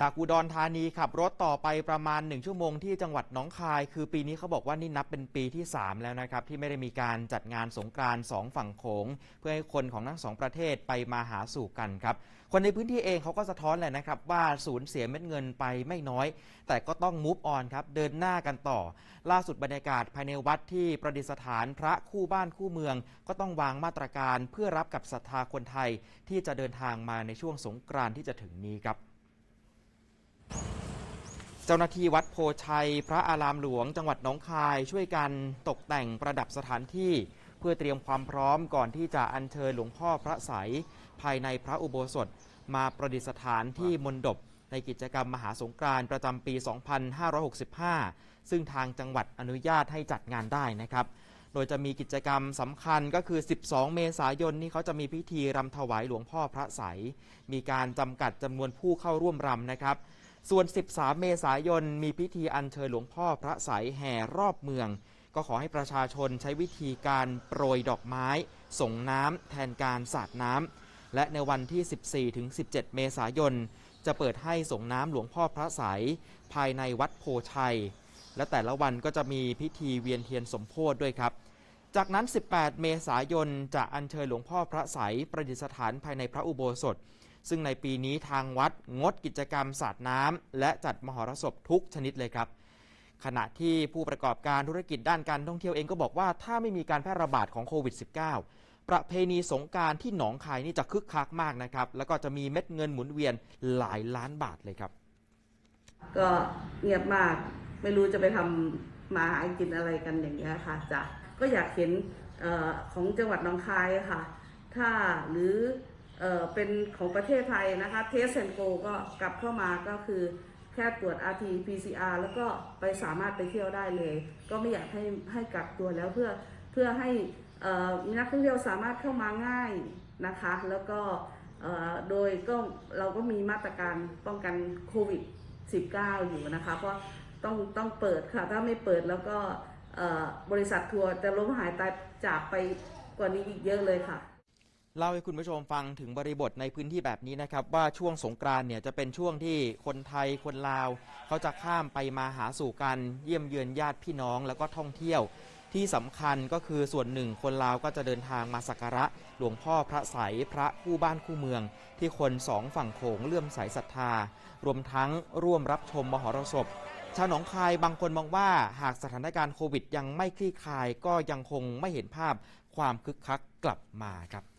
จากอุดรธานีขับรถต่อไปประมาณ 1 ชั่วโมงที่จังหวัดหนองคาย คือปีนี้เขาบอกว่านี่นับเป็นปีที่ 3 แล้วนะครับ ที่ไม่ได้มีการจัดงานสงกรานต์สองฝั่งโขง เพื่อให้คนของทั้งสองประเทศไปมาหาสู่กันครับ คนในพื้นที่เองเขาก็สะท้อนแหละนะครับ ว่าสูญเสียเม็ดเงินไปไม่น้อย แต่ก็ต้องมูฟออนครับเดินหน้ากันต่อ ล่าสุดบรรยากาศภายในวัดที่ประดิษฐานพระคู่บ้านคู่เมือง ก็ต้องวางมาตรการเพื่อรับกับศรัทธาคนไทยที่จะเดินทางมาในช่วงสงกรานต์ที่จะถึงนี้ครับ เจ้าหน้าที่วัดโพชัย พระอารามหลวง จังหวัดหนองคาย ช่วยกันตกแต่งประดับสถานที่ เพื่อเตรียมความพร้อมก่อนที่จะอัญเชิญหลวงพ่อพระใสยภายในพระอุโบสถ มาประดิษฐานที่มณฑปในกิจกรรมมหาสงกรานต์ประจำปี 2565 ซึ่งทางจังหวัดอนุญาตให้จัดงานได้นะครับ โดยจะมีกิจกรรมสำคัญก็คือ 12 เมษายนนี่เขาจะมีพิธีรำถวายหลวงพ่อพระใสยมีการจำกัดจำนวนผู้เข้าร่วมรำนะครับ ส่วน 13 เมษายน มีพิธีอัญเชิญหลวงพ่อพระใสยแห่รอบเมือง ก็ขอให้ประชาชนใช้วิธีการโปรยดอกไม้ ส่งน้ำแทนการสาดน้ำ และในวันที่ 14 ถึง 17 เมษายน จะเปิดให้ส่งน้ำหลวงพ่อพระใสยภายในวัดโพชัย และแต่ละวันก็จะมีพิธีเวียนเทียนสมโพธด้วยครับจากนั้น 18 เมษายน จะอัญเชิญหลวงพ่อพระใสยประดิษฐานภายในพระอุโบสถ ซึ่งในปีนี้ทางวัดงดกิจกรรมสาดน้ำและจัดมหรสพทุกชนิดเลยครับขณะที่ผู้ประกอบการธุรกิจด้านการท่องเที่ยวเองก็บอกว่าถ้าไม่มีการแพร่ระบาดของโควิด -19 ประเพณีสงการที่หนองคายนี่จะคึกคักมากนะครับ แล้วก็จะมีเม็ดเงินหมุนเวียนหลายล้านบาทเลยครับ ก็เงียบมากไม่รู้จะไปทำมาหากินอะไรกันอย่างเงี้ยค่ะจ้ะก็อยากเห็นออของจังหวัดหนองคายค่ะ ถ้าหรือ เเป็นของประเทศไทยนะคะเทสเซนโกก็กลับเข้ามาก็คือแค่ตรวจ RT PCR แล้วก็ไปสามารถไปเที่ยวได้เลย ก็ไม่อยากให้ให้กักตัวแล้วเพื่อเพื่อให้นักท่องเที่ยวสามารถเข้ามาง่ายนะคะ แล้วก็โดยก็เราก็มีมาตรการป้องกันโควิด 19 อยู่นะคะ เพราะต้องต้องเปิดค่ะ ถ้าไม่เปิดแล้วก็บริษัททัวร์จะล้มหายตายจากไปกว่านี้อีกเยอะเลยค่ะ เล่าให้คุณผู้ชมฟังถึงบริบทในพื้นที่แบบนี้นะครับ ว่าช่วงสงกรานต์เนี่ยจะเป็นช่วงที่คนไทยคนลาว เขาจะข้ามไปมาหาสู่กันเยี่ยมเยือนญาติพี่น้องแล้วก็ท่องเที่ยว ที่สำคัญก็คือส่วนหนึ่งคนลาวก็จะเดินทางมาสักการะ หลวงพ่อพระใสยพระคู่บ้านคู่เมือง ที่คนสองฝั่งโขงเลื่อมใสศรัทธา รวมทั้งร่วมรับชมมหรสพ ชาวหนองคายบางคนมองว่าหากสถานการณ์โควิดยังไม่คลี่คลายก็ยังคงไม่เห็นภาพความคึกคักกลับมาครับ